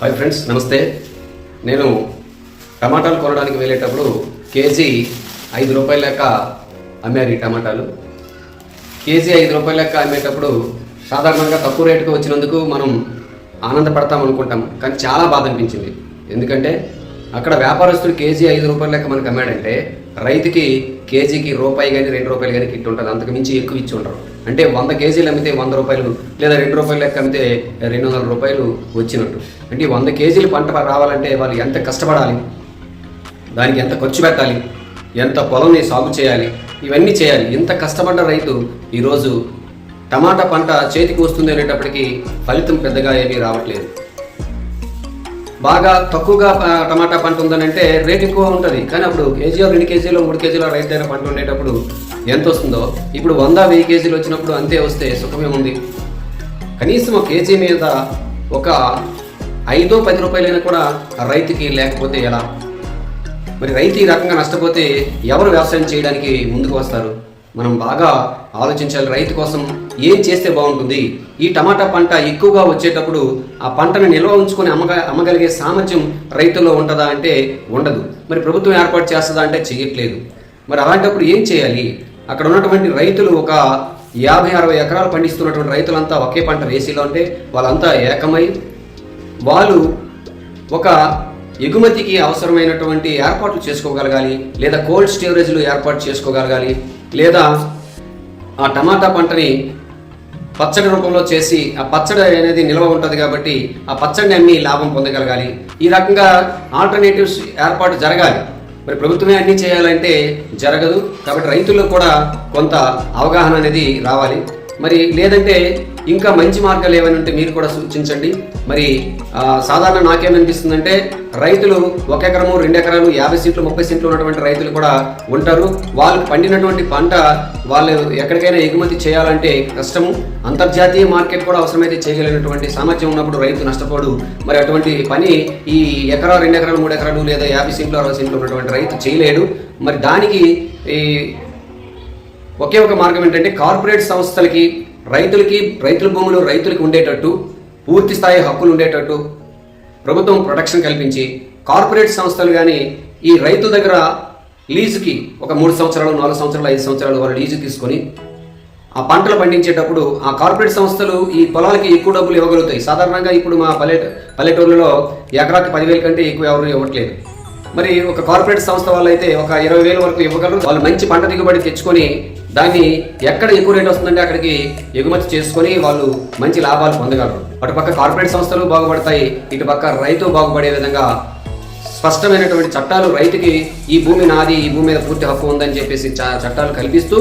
Hi friends నమస్తే. నేను టమాటాలు కొనడానికి వెళ్ళేటప్పుడు కేజీ ఐదు రూపాయల లెక్క అమ్మారు ఈ టమాటాలు. కేజీ ఐదు రూపాయల లెక్క అమ్మేటప్పుడు సాధారణంగా తక్కువ రేటుకు వచ్చినందుకు మనం ఆనందపడతాం అనుకుంటాం కానీ చాలా బాధ అనిపించింది. ఎందుకంటే అక్కడ వ్యాపారస్తుడు కేజీ ఐదు రూపాయలు లెక్క మనకు అమ్మాడంటే రైతుకి కేజీకి రూపాయి కానీ రెండు రూపాయలు కానీ కిట్ ఉంటుంది. అంతకు మించి ఎక్కువ ఇచ్చి ఉంటారు అంటే వంద కేజీలు అమ్మితే వంద రూపాయలు లేదా రెండు రూపాయలు లెక్క అమ్మితే రెండు వందల రూపాయలు వచ్చినట్టు. అంటే వంద కేజీలు పంట రావాలంటే వాళ్ళు ఎంత కష్టపడాలి? దానికి ఎంత ఖర్చు పెట్టాలి? ఎంత పొలంని సాగు చేయాలి? ఇవన్నీ చేయాలి. ఇంత కష్టపడ్డ రైతు ఈరోజు టమాటా పంట చేతికి వస్తుంది అనేటప్పటికీ ఫలితం పెద్దగా ఏమీ రావట్లేదు. బాగా తక్కువగా టమాటా పంట ఉందనంటే రేట్ ఎక్కువ ఉంటుంది. కానీ అప్పుడు కేజీలో రెండు కేజీలో మూడు కేజీలు రైతు దగ్గర పంట ఉండేటప్పుడు ఎంత వస్తుందో ఇప్పుడు వంద వెయ్యి కేజీలు వచ్చినప్పుడు అంతే వస్తే సుఖమే ఉంది. కనీసం ఒక కేజీ మీద ఒక ఐదో పది రూపాయలైనా కూడా రైతుకి లేకపోతే ఎలా? మరి రైతు ఈ రకంగా నష్టపోతే ఎవరు వ్యవసాయం చేయడానికి ముందుకు వస్తారు? మనం బాగా ఆలోచించాలి. రైతు కోసం ఏం చేస్తే బాగుంటుంది? ఈ టమాటా పంట ఎక్కువగా వచ్చేటప్పుడు ఆ పంటను నిల్వ ఉంచుకొని అమ్మగ అమ్మగలిగే సామర్థ్యం రైతుల్లో ఉంటుందా అంటే ఉండదు. మరి ప్రభుత్వం ఏర్పాటు చేస్తుందా అంటే చేయట్లేదు. మరి అలాంటప్పుడు ఏం చేయాలి? అక్కడ ఉన్నటువంటి రైతులు ఒక యాభై అరవై ఎకరాలు పండిస్తున్నటువంటి రైతులంతా ఒకే పంట వేసిలో అంటే వాళ్ళంతా ఏకమై వాళ్ళు ఒక ఎగుమతికి అవసరమైనటువంటి ఏర్పాట్లు చేసుకోగలగాలి లేదా కోల్డ్ స్టోరేజ్లు ఏర్పాటు చేసుకోగలగాలి. లేదా ఆ టమాటా పంటని పచ్చడి రూపంలో చేసి ఆ పచ్చడి అనేది నిల్వ ఉంటుంది కాబట్టి ఆ పచ్చడిని అమ్మి లాభం పొందగలగాలి. ఈ రకంగా ఆల్టర్నేటివ్స్ ఏర్పాటు జరగాలి. మరి ప్రభుత్వమే అన్ని చేయాలంటే జరగదు. కాబట్టి రైతుల్లో కూడా కొంత అవగాహన అనేది రావాలి. మరి లేదంటే ఇంకా మంచి మార్గాలు ఏమైనా ఉంటే మీరు కూడా సూచించండి. మరి సాధారణ నాకేమనిపిస్తుందంటే రైతులు ఒక ఎకరము రెండు ఎకరాలు యాభై సెంట్లు ముప్పై సెంట్లు ఉన్నటువంటి రైతులు కూడా ఉంటారు. వాళ్ళు పండినటువంటి పంట వాళ్ళు ఎక్కడికైనా ఎగుమతి చేయాలంటే కష్టము. అంతర్జాతీయ మార్కెట్ కూడా అవసరమైతే చేయగలిగినటువంటి సామర్థ్యం ఉన్నప్పుడు రైతు నష్టపోడు. మరి అటువంటి పని ఈ ఎకరా రెండు ఎకరాలు మూడు ఎకరాలు లేదా యాభై సెంట్లు అరవై సెంట్లు ఉన్నటువంటి రైతు చేయలేడు. మరి దానికి ఈ ఒకే ఒక మార్గం ఏంటంటే కార్పొరేట్ సంస్థలకి రైతులకి రైతుల భూములు రైతులకు ఉండేటట్టు పూర్తి స్థాయి హక్కులు ఉండేటట్టు ప్రభుత్వం ప్రొటెక్షన్ కల్పించి కార్పొరేట్ సంస్థలు కానీ ఈ రైతు దగ్గర లీజుకి ఒక మూడు సంవత్సరాలు నాలుగు సంవత్సరాలు ఐదు సంవత్సరాలు వాళ్ళు లీజు తీసుకొని ఆ పంటలు పండించేటప్పుడు ఆ కార్పొరేట్ సంస్థలు ఈ పొలాలకి ఎక్కువ డబ్బులు ఇవ్వగలుగుతాయి. సాధారణంగా ఇప్పుడు మా పల్లె పల్లెటూర్లలో ఎకరాకి పదివేల కంటే ఎక్కువ ఎవరు ఇవ్వట్లేదు. మరి ఒక కార్పొరేట్ సంస్థ వాళ్ళు అయితే ఒక ఇరవై వేల వరకు ఇవ్వగలరు. వాళ్ళు మంచి పంట దిగుబడి తెచ్చుకొని దాన్ని ఎక్కడ ఎక్కువ రేట్ వస్తుందంటే అక్కడికి ఎగుమతి చేసుకొని వాళ్ళు మంచి లాభాలు పొందగలరు. అటుపక్క కార్పొరేట్ సంస్థలు బాగుపడతాయి ఇటుపక్క రైతు బాగుపడే విధంగా స్పష్టమైనటువంటి చట్టాలు రైతుకి ఈ భూమి నాది ఈ భూమి మీద పూర్తి హక్కు ఉందని చెప్పేసి చట్టాలు కల్పిస్తూ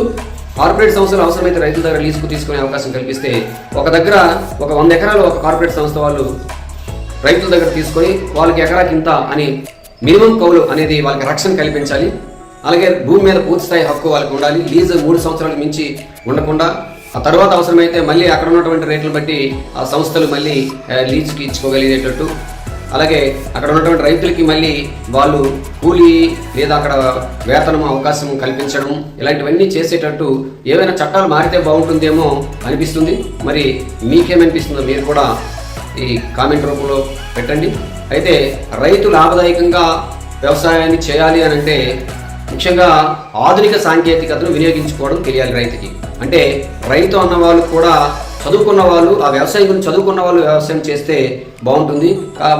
కార్పొరేట్ సంస్థలు అవసరమైతే రైతుల దగ్గర లీజుకు తీసుకునే అవకాశం కల్పిస్తే ఒక దగ్గర ఒక వంద ఎకరాలు ఒక కార్పొరేట్ సంస్థ వాళ్ళు రైతుల దగ్గర తీసుకొని వాళ్ళకి ఎకరాకి ఇంత అని మినిమం కౌలు అనేది వాళ్ళకి రక్షణ కల్పించాలి. అలాగే భూమి మీద పూర్తి స్థాయి హక్కు వాళ్ళకి ఉండాలి. లీజు మూడు సంవత్సరాలకు మించి ఉండకుండా ఆ తర్వాత అవసరమైతే మళ్ళీ అక్కడ ఉన్నటువంటి రేట్లను బట్టి ఆ సంస్థలు మళ్ళీ లీజుకి ఇచ్చుకోగలిగేటట్టు. అలాగే అక్కడ ఉన్నటువంటి రైతులకి మళ్ళీ వాళ్ళు కూలీ లేదా అక్కడ వేతనం అవకాశం కల్పించడం ఇలాంటివన్నీ చేసేటట్టు ఏవైనా చట్టాలు మారితే బాగుంటుందేమో అనిపిస్తుంది. మరి మీకేమనిపిస్తుందో మీరు కూడా ఈ కామెంట్ రూపంలో పెట్టండి. అయితే రైతు లాభదాయకంగా వ్యవసాయాన్ని చేయాలి అని అంటే ముఖ్యంగా ఆధునిక సాంకేతికతను వినియోగించుకోవడం తెలియాలి రైతుకి. అంటే రైతు అన్న వాళ్ళు కూడా చదువుకున్న వాళ్ళు ఆ వ్యవసాయం గురించి చదువుకున్న వాళ్ళు వ్యవసాయం చేస్తే బాగుంటుంది.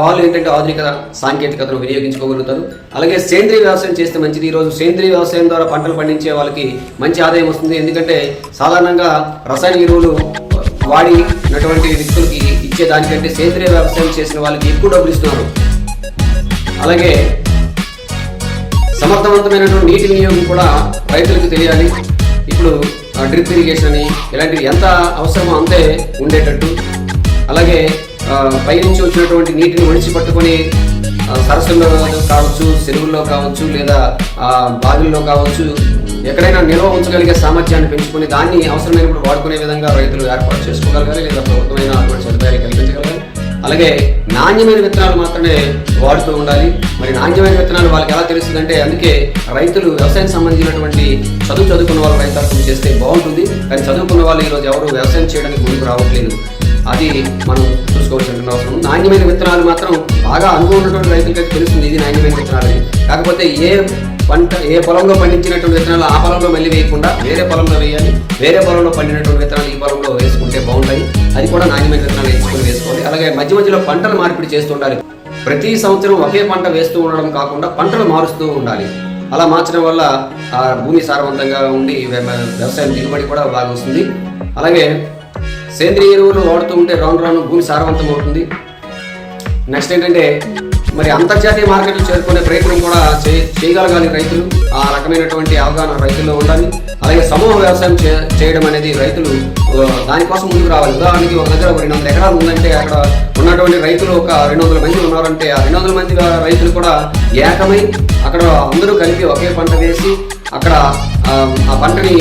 వాళ్ళు ఏంటంటే ఆధునిక సాంకేతికతను వినియోగించుకోగలుగుతారు. అలాగే సేంద్రీయ వ్యవసాయం చేస్తే మంచిది. ఈరోజు సేంద్రీయ వ్యవసాయం ద్వారా పంటలు పండించే వాళ్ళకి మంచి ఆదాయం వస్తుంది. ఎందుకంటే సాధారణంగా రసాయన ఎరువులు వాడినటువంటి వ్యక్తులకి ఇచ్చే దానికంటే సేంద్రీయ వ్యవసాయం చేసిన వాళ్ళకి ఎక్కువ డబ్బులు ఇస్తున్నారు. అలాగే సమర్థవంతమైనటువంటి నీటి వినియోగం కూడా రైతులకు తెలియాలి. ఇప్పుడు డ్రిప్ ఇరిగేషన్ అని ఇలాంటివి ఎంత అవసరమో అంతే ఉండేటట్టు. అలాగే పైనుంచి వచ్చినటువంటి నీటిని ఒడిచి పట్టుకొని సరస్సుల్లో కావచ్చు చెరువుల్లో కావచ్చు లేదా బావిల్లో కావచ్చు ఎక్కడైనా నిల్వ ఉంచగలిగే సామర్థ్యాన్ని పెంచుకొని దాన్ని అవసరమైనప్పుడు వాడుకునే విధంగా రైతులు ఏర్పాటు చేసుకోగలగాలి లేదా ప్రభుత్వమైన అటువంటి సదుపాయాలు కల్పించగలగాలి. అలాగే నాణ్యమైన విత్తనాలు మాత్రమే వాడుతూ ఉండాలి. మరి నాణ్యమైన విత్తనాలు వాళ్ళకి ఎలా తెలుస్తుందంటే అందుకే రైతులు వ్యవసాయం సంబంధించినటువంటి చదువు చదువుకున్న వాళ్ళు రైతాంగం చేస్తే బాగుంటుంది. కానీ చదువుకున్న వాళ్ళు ఈరోజు ఎవరు వ్యవసాయం చేయడానికి ముందుకు రావట్లేదు. అది మనం చూసుకోవాల్సిన అవసరం. నాణ్యమైన విత్తనాలు మాత్రం బాగా అనుభవం ఉన్నటువంటి రైతులకైతే తెలుస్తుంది ఇది నాణ్యమైన విత్తనాలు కాకపోతే ఏ పంట ఏ పొలంలో పండించినటువంటి విత్తనాలు ఆ పొలంలో మళ్ళీ వేయకుండా వేరే పొలంలో వేయాలి. వేరే పొలంలో పండినటువంటి విత్తనాలు ఈ పొలంలో వేసుకుంటే బాగుంటాయి. అది కూడా నాణ్యమైన విత్తనాలు వేసుకొని వేసుకోండి అలాగే మధ్య మధ్యలో పంటలు మార్పిడి చేస్తూ ఉండాలి. ప్రతి సంవత్సరం ఒకే పంట వేస్తూ ఉండడం కాకుండా పంటలు మారుస్తూ ఉండాలి. అలా మార్చడం వల్ల ఆ భూమి సారవంతంగా ఉండి వ్య- వ్యవసాయం దిగుబడి కూడా బాగా వస్తుంది. అలాగే సేంద్రియ ఎరువులు వాడుతూ ఉంటే రాను రాను భూమి సారవంతం అవుతుంది. నెక్స్ట్ ఏంటంటే మరి అంతర్జాతీయ మార్కెట్లు చేరుకునే ప్రయత్నం కూడా చే- చేయగలగాలి రైతులు. ఆ రకమైనటువంటి అవగాహన రైతుల్లో ఉండాలి. అలాగే సమూహ వ్యవసాయం చే- చేయడం అనేది రైతులు దానికోసం ముందుకు రావాలి. ఉదాహరణకి ఒక దగ్గర ఒక రెండు వందల ఎకరాలు ఉందంటే అక్కడ ఉన్నటువంటి రైతులు ఒక రెండు వందల మంది ఉన్నారంటే ఆ రెండు వందల మంది రైతులు కూడా ఏకమై అక్కడ అందరూ కలిపి ఒకే పంట వేసి అక్కడ ఆ పంటని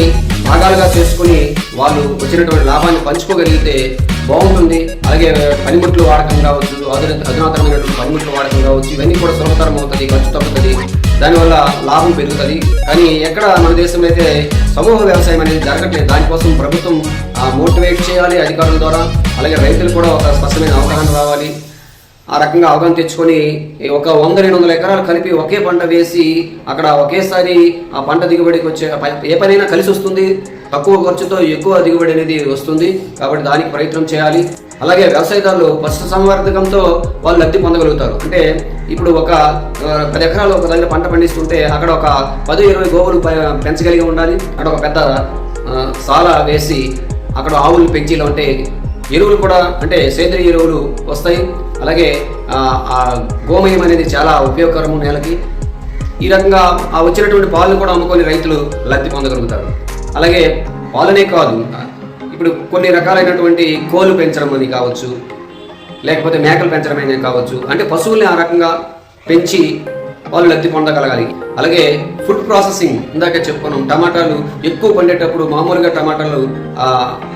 భాగాలుగా చేసుకుని వాళ్ళు వచ్చినటువంటి లాభాన్ని పంచుకోగలిగితే బాగుంటుంది. అలాగే పనిముట్లు వాడకం కావచ్చు అధున అధునాతనమైనటువంటి పనిముట్లు వాడకం కావచ్చు ఇవన్నీ కూడా సులభతరం అవుతుంది ఖర్చు తగ్గుతుంది. దానివల్ల లాభం పెరుగుతుంది. కానీ ఎక్కడ మన దేశంలో అయితే సమూహ వ్యవసాయం అనేది జరగట్లేదు దానికోసం ప్రభుత్వం మోటివేట్ చేయాలి అధికారుల ద్వారా. అలాగే రైతులు కూడా ఒక స్పష్టమైన అవగాహన రావాలి. ఆ రకంగా అవగాహన తెచ్చుకొని ఒక వంద రెండు వందల ఎకరాలు కలిపి ఒకే పంట వేసి అక్కడ ఒకేసారి ఆ పంట దిగుబడికి వచ్చే ఏ పనైనా కలిసి వస్తుంది. తక్కువ ఖర్చుతో ఎక్కువ దిగుబడి అనేది వస్తుంది. కాబట్టి దానికి ప్రయత్నం చేయాలి. అలాగే వ్యవసాయదారులు పశు సంవర్ధకంతో వాళ్ళు లబ్ధి పొందగలుగుతారు. అంటే ఇప్పుడు ఒక పది ఎకరాలు ఒక దగ్గర పంట పండిస్తుంటే అక్కడ ఒక పది ఇరవై గోవులు ప- పెంచగలిగి ఉండాలి. అక్కడ ఒక పెద్ద సాల వేసి అక్కడ ఆవులు పెంచి ఉంటే ఎరువులు కూడా అంటే సేంద్రియ ఎరువులు వస్తాయి. అలాగే ఆ, గోమయం అనేది చాలా ఉపయోగకరము నేలకి. ఈ రకంగా ఆ వచ్చినటువంటి పాలను కూడా అమ్ముకొని రైతులు లబ్ధి పొందగలుగుతారు. అలాగే పాలనే కాదు ఇప్పుడు కొన్ని రకాలైనటువంటి కోళ్ళు పెంచడం అని కావచ్చు లేకపోతే మేకలు పెంచడం అనేది కావచ్చు అంటే పశువుల్ని ఆ రకంగా పెంచి వాళ్ళు లబ్ధి పొందగలగాలి. అలాగే ఫుడ్ ప్రాసెసింగ్ ఇందాక చెప్పుకున్నాం టమాటాలు ఎక్కువ పండేటప్పుడు మామూలుగా టమాటాలు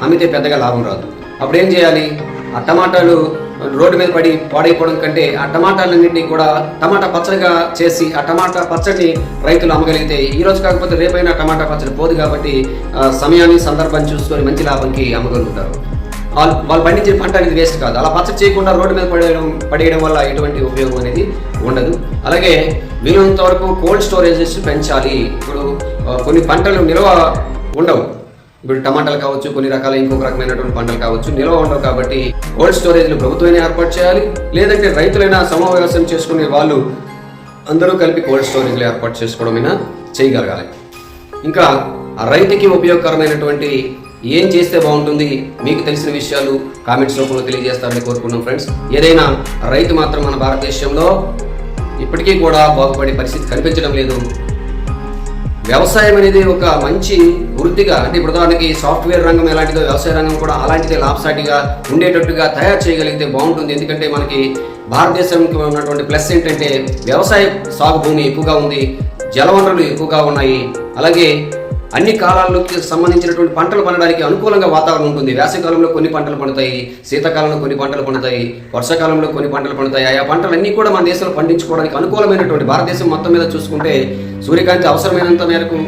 అమ్మితే పెద్దగా లాభం రాదు. అప్పుడు ఏం చేయాలి? ఆ టమాటాలు రోడ్డు మీద పడి పాడైపోవడం కంటే ఆ టమాటాలన్నింటినీ కూడా టమాటా పచ్చడిగా చేసి ఆ టమాటా పచ్చడిని రైతులు అమ్మగలిగితే ఈ రోజు కాకపోతే రేపైనా టమాటా పచ్చడి పోదు కాబట్టి సమయాన్ని సందర్భాన్ని చూసుకొని మంచి లాభంకి అమ్మగలుగుతారు. వాళ్ళు వాళ్ళు పండించిన పంట అనేది వేస్ట్ కాదు. అలా పచ్చడి చేయకుండా రోడ్డు మీద పడేయడం పడేయడం వల్ల ఎటువంటి ఉపయోగం అనేది ఉండదు. అలాగే వీలైనంత వరకు కోల్డ్ స్టోరేజెస్ పెంచాలి. ఇప్పుడు కొన్ని పంటలు నిల్వ ఉండవు. ఇప్పుడు టమాటాలు కావచ్చు కొన్ని రకాల ఇంకొక రకమైనటువంటి పంటలు కావచ్చు నిల్వ ఉండవు కాబట్టి కోల్డ్ స్టోరేజ్లు ప్రభుత్వమైనా ఏర్పాటు చేయాలి. లేదంటే రైతులైనా సమావేశం చేసుకునే వాళ్ళు అందరూ కలిపి కోల్డ్ స్టోరేజ్లు ఏర్పాటు చేసుకోవడమైనా చేయగలగాలి. ఇంకా రైతుకి ఉపయోగకరమైనటువంటి ఏం చేస్తే బాగుంటుంది మీకు తెలిసిన విషయాలు కామెంట్స్ రూపంలో తెలియజేస్తారని కోరుకున్నాం ఫ్రెండ్స్. ఏదైనా రైతు మాత్రం మన భారతదేశంలో ఇప్పటికీ కూడా బాగుపడే పరిస్థితి కనిపించడం లేదు. వ్యవసాయం అనేది ఒక మంచి వృత్తిగా అంటే ఇప్పుడు దానికి సాఫ్ట్వేర్ రంగం ఎలాంటిదో వ్యవసాయ రంగం కూడా అలాంటిదే లాభసాటిగా ఉండేటట్టుగా తయారు చేయగలిగితే బాగుంటుంది. ఎందుకంటే మనకి భారతదేశంకి ఉన్నటువంటి ప్లస్ ఏంటంటే వ్యవసాయ సాగు భూమి ఎక్కువగా ఉంది జలవనరులు ఎక్కువగా ఉన్నాయి. అలాగే అన్ని కాలాల్లోకి సంబంధించినటువంటి పంటలు పండడానికి అనుకూలంగా వాతావరణం ఉంటుంది. వేసవికాలంలో కొన్ని పంటలు పండుతాయి శీతాకాలంలో కొన్ని పంటలు పండుతాయి వర్షాకాలంలో కొన్ని పంటలు పండుతాయి. ఆయా పంటలన్నీ కూడా మన దేశంలో పండించుకోవడానికి అనుకూలమైనటువంటి భారతదేశం మొత్తం మీద చూసుకుంటే సూర్యకాంతి అవసరమైనంత మేరకు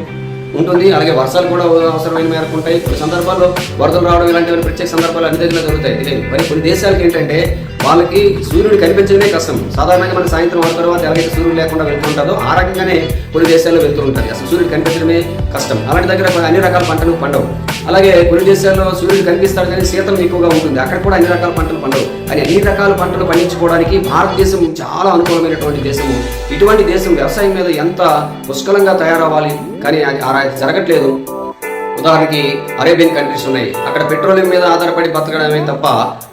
ఉంటుంది. అలాగే వర్షాలు కూడా అవసరమైన మేరకు ఉంటాయి. కొన్ని సందర్భాల్లో వరదలు రావడం ఇలాంటివి ప్రత్యేక సందర్భాలు అన్ని దగ్గర జరుగుతాయి. ఇది మరి కొన్ని దేశాలకి ఏంటంటే వాళ్ళకి సూర్యుడు కనిపించడమే కష్టం. సాధారణంగా మన సాయంత్రం ఆరు తర్వాత ఎలాగైతే సూర్యుడు లేకుండా వెళ్తూ ఆ రకంగానే కొన్ని దేశాల్లో వెళ్తూ ఉంటుంది అసలు సూర్యుడు కనిపించడమే కష్టం. అలాంటి దగ్గర అన్ని రకాల పంటలు పండవు. అలాగే కొన్ని దేశాల్లో సూర్యుడు కనిపిస్తాడు కానీ శీతం ఎక్కువగా ఉంటుంది. అక్కడ కూడా అన్ని రకాల పంటలు పండవు. కానీ అన్ని రకాల పంటలు పండించుకోవడానికి భారతదేశం చాలా అనుకూలమైనటువంటి దేశము. ఇటువంటి దేశం వ్యవసాయం మీద ఎంత పుష్కలంగా తయారవ్వాలి కానీ అది జరగట్లేదు. ఉదాహరణకి అరేబియన్ కంట్రీస్ ఉన్నాయి. అక్కడ పెట్రోలియం మీద ఆధారపడి బతకడమే తప్ప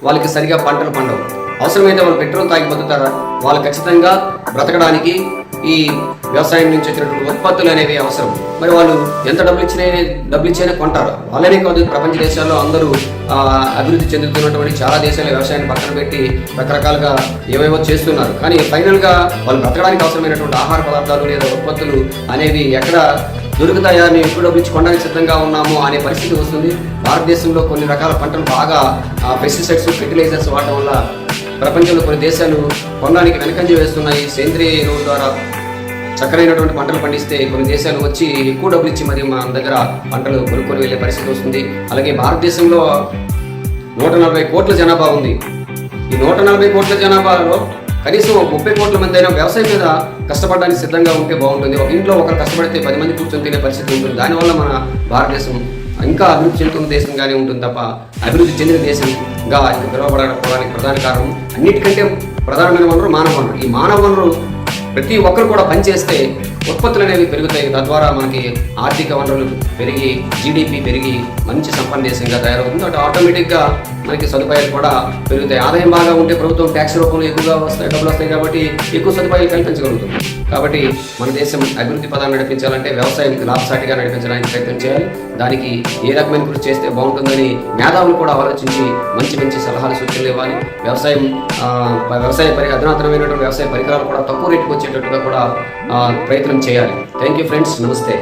వాళ్ళకి సరిగా పంటలు పండవు. అవసరమైతే వాళ్ళు పెట్రోల్ తాగి బతుకుతారా? వాళ్ళు ఖచ్చితంగా బ్రతకడానికి ఈ వ్యవసాయం నుంచి వచ్చినటువంటి ఉత్పత్తులు అనేవి అవసరం. మరి వాళ్ళు ఎంత డబ్బులు ఇచ్చినా డబ్బులు ఇచ్చినా కొంటారు? వాళ్ళనే కాదు ప్రపంచ దేశాల్లో అందరూ అభివృద్ధి చెందుతున్నటువంటి చాలా దేశాలు వ్యవసాయాన్ని పక్కన పెట్టి రకరకాలుగా ఏవేవో చేస్తున్నారు. కానీ ఫైనల్గా వాళ్ళు బ్రతకడానికి అవసరమైనటువంటి ఆహార పదార్థాలు లేదా ఉత్పత్తులు అనేవి ఎక్కడ దొరుకుతాయా? మేము ఎక్కువ డబ్బులు ఇచ్చి కొనడానికి సిద్ధంగా ఉన్నాము అనే పరిస్థితి వస్తుంది. భారతదేశంలో కొన్ని రకాల పంటలు బాగా పెస్టిసైడ్స్ ఫెర్టిలైజర్స్ వాడటం వల్ల ప్రపంచంలో కొన్ని దేశాలు కొనడానికి వెనకంజ వేస్తున్నాయి. సేంద్రియ ఎరువుల ద్వారా చక్కరైనటువంటి పంటలు పండిస్తే కొన్ని దేశాలు వచ్చి ఎక్కువ డబ్బులు ఇచ్చి మరి మన దగ్గర పంటలు కొనుక్కొని వెళ్ళే పరిస్థితి వస్తుంది. అలాగే భారతదేశంలో నూట నలభై కోట్ల జనాభా ఉంది. ఈ నూట నలభై కోట్ల జనాభాలో కనీసం ముప్పై కోట్ల మంది అయినా వ్యవసాయం మీద కష్టపడడానికి సిద్ధంగా ఉంటే బాగుంటుంది. ఒక ఇంట్లో ఒకరు కష్టపడితే పది మంది కూర్చొని తినే పరిస్థితి ఉంటుంది. దానివల్ల మన భారతదేశం ఇంకా అభివృద్ధి చెందుతున్న దేశంగానే ఉంటుంది తప్ప అభివృద్ధి చెందిన దేశంగా ఇది ప్రధాన కారణం అన్నిటికంటే ప్రధానమైన వనరు మానవ వనరు. ఈ మానవ వనరు ప్రతి ఒక్కరు కూడా పనిచేస్తే ఉత్పత్తులు అనేవి పెరుగుతాయి. తద్వారా మనకి ఆర్థిక వనరులు పెరిగి జీడిపి పెరిగి మంచి సంపన్న దేశంగా తయారవుతుంది. అటు ఆటోమేటిక్గా మనకి సదుపాయాలు కూడా పెరుగుతాయి. ఆదాయం బాగా ఉంటే ప్రభుత్వం ట్యాక్స్ రూపంలో ఎక్కువగా వస్తాయి డబ్బులు వస్తాయి కాబట్టి ఎక్కువ సదుపాయాలు కల్పించగలుగుతుంది కాబట్టి మన దేశం అభివృద్ధి పదాన్ని నడిపించాలంటే వ్యవసాయం లాభసాటిగా నడిపించడానికి ప్రయత్నం చేయాలి. దానికి ఏ రకమైన కృషి చేస్తే బాగుంటుందని మేధావులు కూడా ఆలోచించి మంచి మంచి సలహాలు సూచనలు ఇవ్వాలి. వ్యవసాయం వ్యవసాయ పరి అధునాతనమైనటువంటి వ్యవసాయ పరికరాలు కూడా తక్కువ రేటుకు వచ్చేటట్టుగా కూడా ప్రయత్నం చేయాలి. థ్యాంక్ యూ ఫ్రెండ్స్ నమస్తే.